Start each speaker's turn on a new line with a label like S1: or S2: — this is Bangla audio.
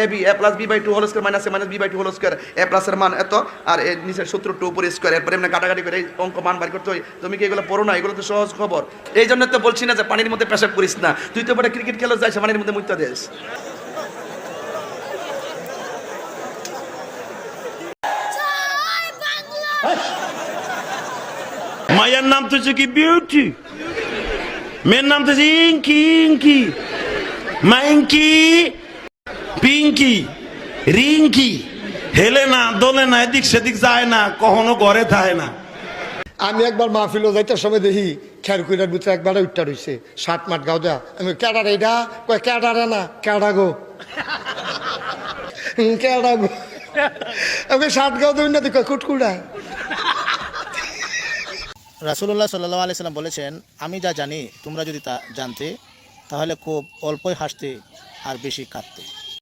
S1: A B A plus B by two whole square minus A minus B by two whole square A প্লাসের মান এত, আর এর নিচের সূত্র টু উপরে স্কোয়ার এরপরে এমনি কাটাকাটি করে অঙ্ক মান বার করতে হয়। তুমি কি এগুলো পড়ো না? এগুলো তো সহজ খবর। এই জন্য তো বলছি না যে পানির মধ্যে পেশাব করিস না। তুই তো বড় ক্রিকেট খেলো যাইস পানির মধ্যে মুক্তা দেশ
S2: মায়ের নাম তো কি বিউটি মেয়ের নাম তো ইঙ্কি ইঙ্কি। মাইঙ্কি পিঙ্কি রিঙ্কি হেলে না দোলে না এদিক সেদিক যায় না কখনো ঘরে থাকে না।
S3: আমি একবার মাহফিল যাইতে সময় দেখি খের কুইরার ভিতরে একবার উঠটা রইছে ষাট মাঠ গাও দেয়া। আমি ক্যাডার এইটা কয় ক্যাডারে না? ক্যাডা গো? ক্যাডা গো? আমি ষাট গাও দেবেন না কয় কুটকুড়া
S4: রাসুল্লাহ সাল্লাহ আলাইসাল্লাম বলেছেন আমি যা জানি তোমরা যদি তা জানতে তাহলে খুব অল্পই হাসতে আর বেশি কাঁদতে।